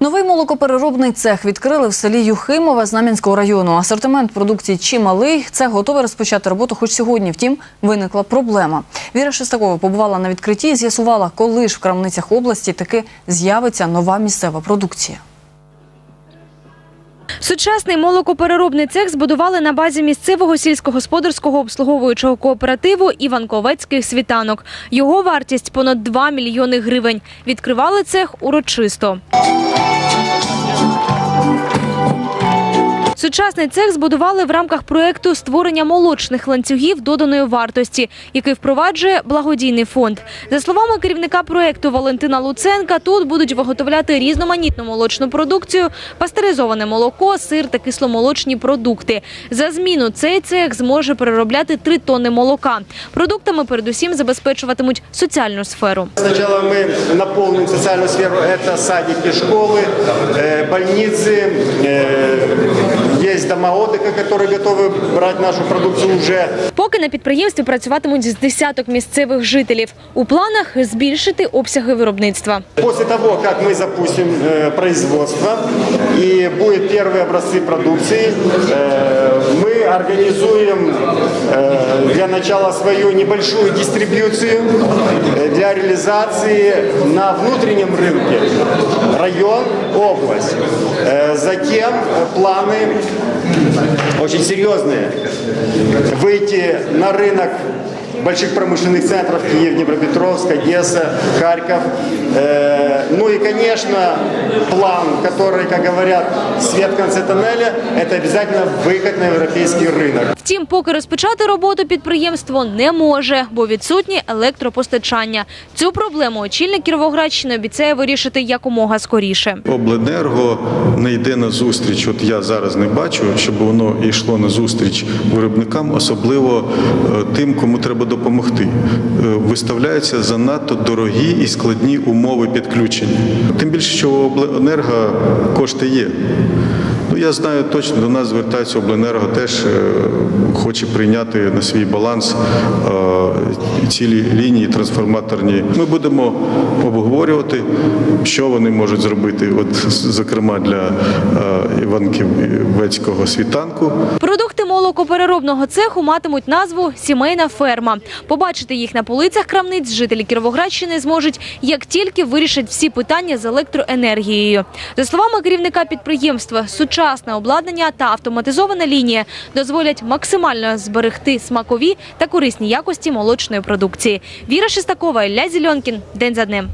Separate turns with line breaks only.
Новий молокопереробний цех відкрили в селі Юхимове Знам'янського району. Асортимент продукції чималий. Цех готовий розпочати роботу хоч сьогодні. Втім, виникла проблема. Віра Шестакова побувала на відкритті і з'ясувала, коли ж в крамницях області таки з'явиться нова місцева продукція.
Сучасний молокопереробний цех збудували на базі місцевого сільськогосподарського обслуговуючого кооперативу Іванковецьких світанок. Його вартість понад 2 мільйони гривень. Відкривали цех урочисто. Сучасний цех збудували в рамках проєкту створення молочних ланцюгів доданої вартості, який впроваджує благодійний фонд. За словами керівника проєкту Валентина Луценка, тут будуть виготовляти різноманітну молочну продукцію, пастеризоване молоко, сир та кисломолочні продукти. За зміну цей цех зможе переробляти 3 тонни молока. Продуктами передусім забезпечуватимуть соціальну сферу.
Сначала мы наполним социальную сферу. Это садики, школы, э, больницы. э, Есть дома отдыха, которые готовы брать нашу продукцию уже.
Поки на підприємстві працюватимуть з десяток місцевих жителів. У планах збільшити обсяги виробництва.
После того, как мы запустим э, производство и будут первые образцы продукции, э, мы организуем э, для начала свою небольшую дистрибьюцию э, для реализации на внутреннем рынке. Район, область. Э, Затем э, планы очень серьезные. Выйти на рынок больших промышленных центров Киев, Днепропетровск, Одесса, Харьков. Э, Ну и, конечно, план, который, как говорят, свет в конце тоннеля, это обязательно выход на европейский рынок.
Втім, поки розпочати роботу підприємство не може, бо відсутнє електропостачання. Цю проблему очільник Кіровоградщини обіцяє вирішити якомога скоріше.
Обленерго не йде на зустріч. От я зараз не бачу, щоб воно йшло на зустріч виробникам, особливо е, тим, кому треба допомогти. Е, Виставляються занадто дорогі і складні умови підключення. Тим більше, що у обленерго кошти є. Ну, я знаю точно, до нас звертається обленерго, теж е, хоче прийняти на свій баланс е, цілі лінії трансформаторні. Ми будемо обговорювати, що вони можуть зробити, от зокрема для Іванківецького світанку.
Продукти молокопереробного цеху матимуть назву Сімейна ферма. Побачити їх на полицях крамниць жителі Кіровоградщини зможуть, як тільки вирішать всі питання з електроенергією. За словами керівника підприємства, сучасне обладнання та автоматизована лінія дозволять максимально зберегти смакові та корисні якості молочної продукції. Віра Шестакова, Ілля Зільонкін. День за днем.